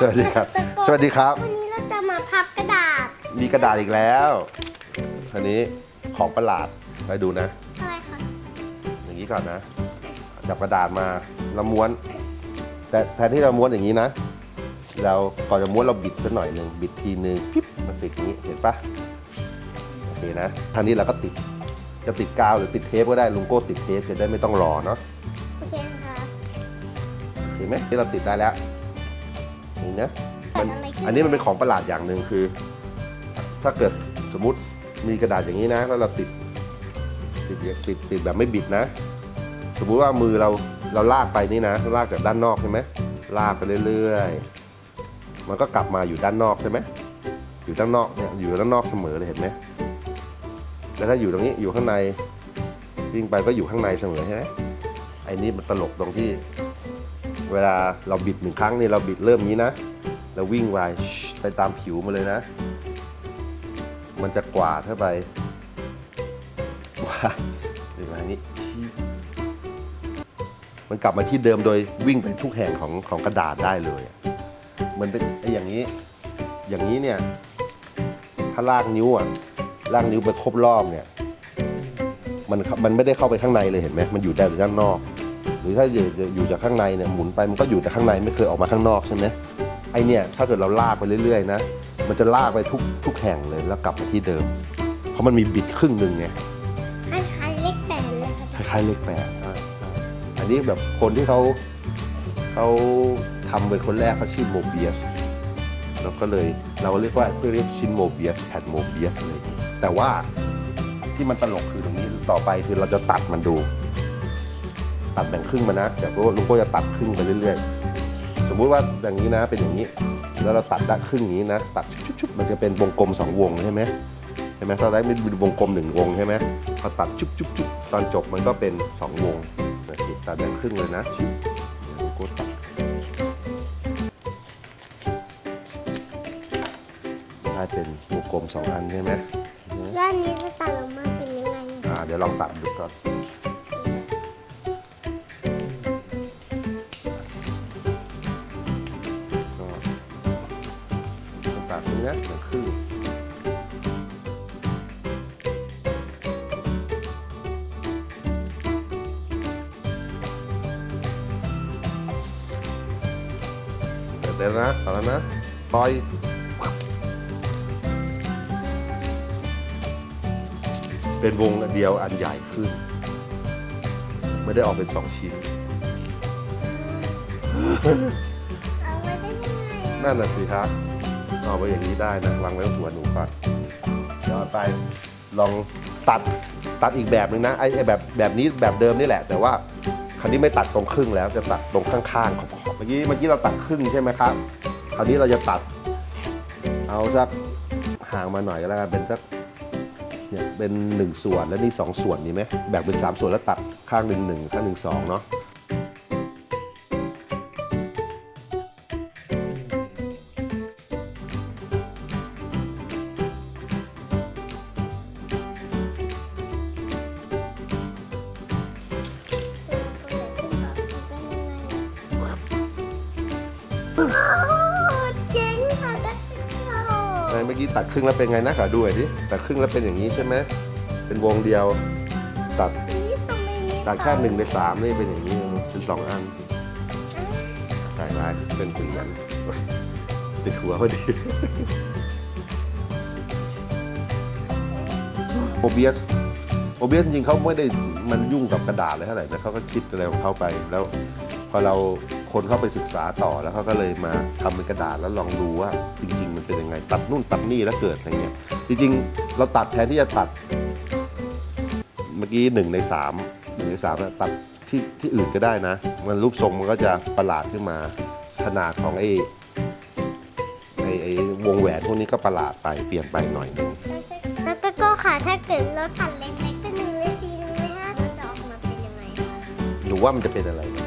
สวัสดีครับ สวัสดีครับ วันนี้เราจะมาพับกระดาษ มีกระดาษอีกแล้วอันนี้ของประหลาดไปดูนะ อะไรคะอย่างนี้ก่อนนะ จับกระดาษมาแล้วม้วน แต่แทนที่เราม้วนอย่างนี้นะ เราก่อนจะม้วนเราบิดสักหน่อยหนึ่งบิดทีนึงปิ๊บมันติดอย่างนี้เห็นปะโอเคนะทางนี้เราก็ติดจะติดกาวหรือติดเทปก็ได้ลุงโก้ติดเทปจะได้ไม่ต้องรอเนาะโอเคค่ะเห็นไหมที่เราติดได้แล้ว นี่นะเกิมัดนอะไรขึ้นอันนี้มันเป็นของประหลาดอย่างหนึ่งคือ ถ้าเกิดสมมุติมีกระดาษอย่างนี้นะ แล้วเราติดติดติดติดแบบไม่บิดนะ สมมุติว่ามือเราเราลากไปนี่นะ ลากจากด้านนอกใช่ไหมลากไปเรื่อยๆ มันก็กลับมาอยู่ด้านนอกใช่ไหมอยู่ด้านนอกเนี่ยอยู่ด้านนอกเสมอเลยเห็นไหมแต่ถ้าอยู่ตรงนี้อยู่ข้างในวิ่งไปก็อยู่ข้างในเสมอใช่ไหมไอ้นี่มันตลกตรงที่ เวลาเราบิดหนึ่งครั้งนี่เราบิดเริ่มนี้นะ แล้ววิ่งไปไปตามผิวมาเลยนะ มันจะกวาดเข้าไปว้าเห็นไหนี่ชิบมันกลับมาที่เดิมโดยวิ่งไปทุกแห่งของของกระดาษได้เลย มันเป็นไอ้อย่างนี้ อย่างนี้เนี่ย ถ้าลากนิ้วอะลากนิ้วไปครบรอบเนี่ย มันมันไม่ได้เข้าไปข้างในเลยเห็นไหมมันอยู่แต่ด้านนอก รือถ้าอยู่อยู่จากข้างในเนี่ยหมุนไปมันก็อยู่แต่ข้างในไม่เคยออกมาข้างนอกใช่ไหมไอเนี่ยถ้าเกิดเราลากไปเรื่อยๆนะมันจะลากไปทุกทุกแห่งเลยแล้วกลับมาที่เดิม เพราะมันมีบิดครึ่งหนึ่งไงคล้ายๆเลขแปดเลยค่ะคล้ายๆเลขแปดอ่าอ่าอันนี้แบบคนที่เขาเขาทำเป็นคนแรกเขาชื่อโมเบียสเราก็เลยเราเรียกว่าเรียกชินโมเบียสแพดโมเบียสอะไรอย่างนี้แต่ว่าที่มันตลกคือตรงนี้ต่อไปคือเราจะตัดมันดู ตัดแบ่งครึ่งมานะแต่ว่าลุงก็จะตัดครึ่งไปเรื่อยๆ สมมุติว่าอย่างนี้นะเป็นอย่างนี้ แล้วเราตัดได้ครึ่งอย่างนี้นะ ตัดชุบๆมันจะเป็นวงกลมสองวงใช่ไหมใช่ไหมตอนแรกเป็นวงกลมหนึ่งวงใช่ไหมพอตัดชุบๆๆตอนจบมันก็เป็นสองวงนะสิตัดแบ่งครึ่งเลยนะชุบเดี๋ยวลุงโก้ตัดได้เป็นวงกลมสองอันใช่ไหมแล้วอันนี้จะตัดออกมาเป็นยังไงอ่าเดี๋ยวลองตัดดูก่อน ก็ต้องตัดตรงเนี้ยเหมือนครึ่งเดี๋ยวเดี๋ยวนะต่อแล้วนะปล่อยเป็นวงเดียวอันใหญ่ขึ้น ไม่ได้ออกเป็นสองชิ้น เอาไว้ได้ยังไงอะ นั่นน่ะสิครับ เอาไปอย่างนี้ได้นะวางไว้บนหัวหนูก่อนเดี๋ยวเอาไปลองตัดตัดอีกแบบหนึ่งนะไอ้ไอ้แบบแบบนี้แบบเดิมนี่แหละ แต่ว่าคราวนี้ไม่ตัดตรงครึ่งแล้วจะตัดตรงข้างๆขอบๆเมื่อกี้เมื่อกี้เราตัดครึ่งใช่ไหมครับ คราวนี้เราจะตัด เอาสักห่างมาหน่อยก็แล้วกันเป็นสักเนี่ยเป็นหนึ่งส่วนแล้วนี่สองส่วนนี่ไหมแบ่งเป็นสามส่วนแล้วตัดข้างหนึ่งหนึ่งข้างหนึ่งสองเนาะ เจ๋งค่ะได้ค่ะไอ้เมื่อกี้ตัดครึ่งแล้วเป็นไงนะขอดูหน่อยดิตัดครึ่งแล้วเป็นอย่างนี้ใช่ไหมเป็นวงเดียว ตัดนี่ทำไมมีตัดแค่หนึ่งในสามนี่เป็นอย่างนี้เป็นสองอันใส่ไว้เป็นถึงนั้นติดหัวพอดีโอเบียสโอเบียสจริงๆเขาไม่ได้มันยุ่งกับกระดาษเลยเท่าไหร่นะเขาก็คิดอะไรของเขาไปแล้ว พอเรา คนเข้าไปศึกษาต่อแล้วเขาก็เลยมาทำเป็นกระดาษแล้วลองดูว่า จริง ๆ มันเป็นยังไง ตัดนู่นตัดนี่แล้วเกิดอะไรเงี้ยจริงๆ เราตัดแทนที่จะตัด เมื่อกี้หนึ่งในสามหนึ่งในสามนะตัดที่ที่อื่นก็ได้นะ มันรูปทรงมันก็จะประหลาดขึ้นมาขนาดของไอ้ไอ้ไอ้วงแหวนพวกนี้ก็ประหลาดไปเปลี่ยนไปหน่อยนึง แล้วก็ก็ค่ะถ้าเกิดเราตัดเล็กๆเป็นหนึ่งในสี่หนึ่งในห้ามันจะออกมาเป็นยังไงคะ หนูว่ามันจะเป็นอะไรนะ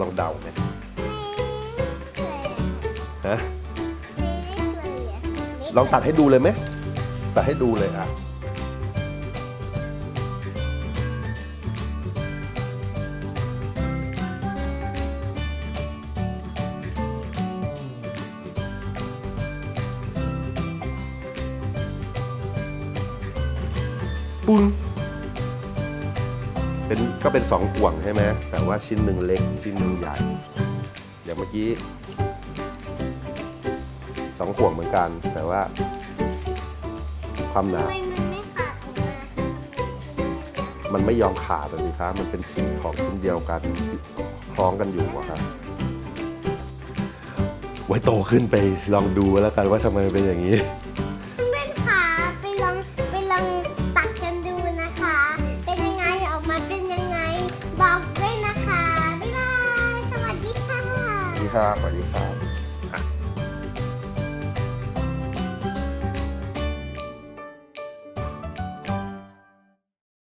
ลองเดาไหมฮะลองตัดให้ดูเลยไหมตัดให้ดูเลยอะปุ้ง เป็นก็เป็นสองห่วงใช่ไหมแต่ว่าชิ้นหนึ่งเล็กชิ้นหนึ่งใหญ่ อย่างเมื่อกี้สองห่วงเหมือนกัน แต่ว่า ความหนา มันไม่ขาดมันไม่ยอมขาดอะสิครับ มันเป็นชิ้นของชิ้นเดียวกันที่คล้องกันอยู่อะครับไว้โตขึ้นไปลองดูแล้วกันว่าทำไมเป็นอย่างนี้ 啥玩意？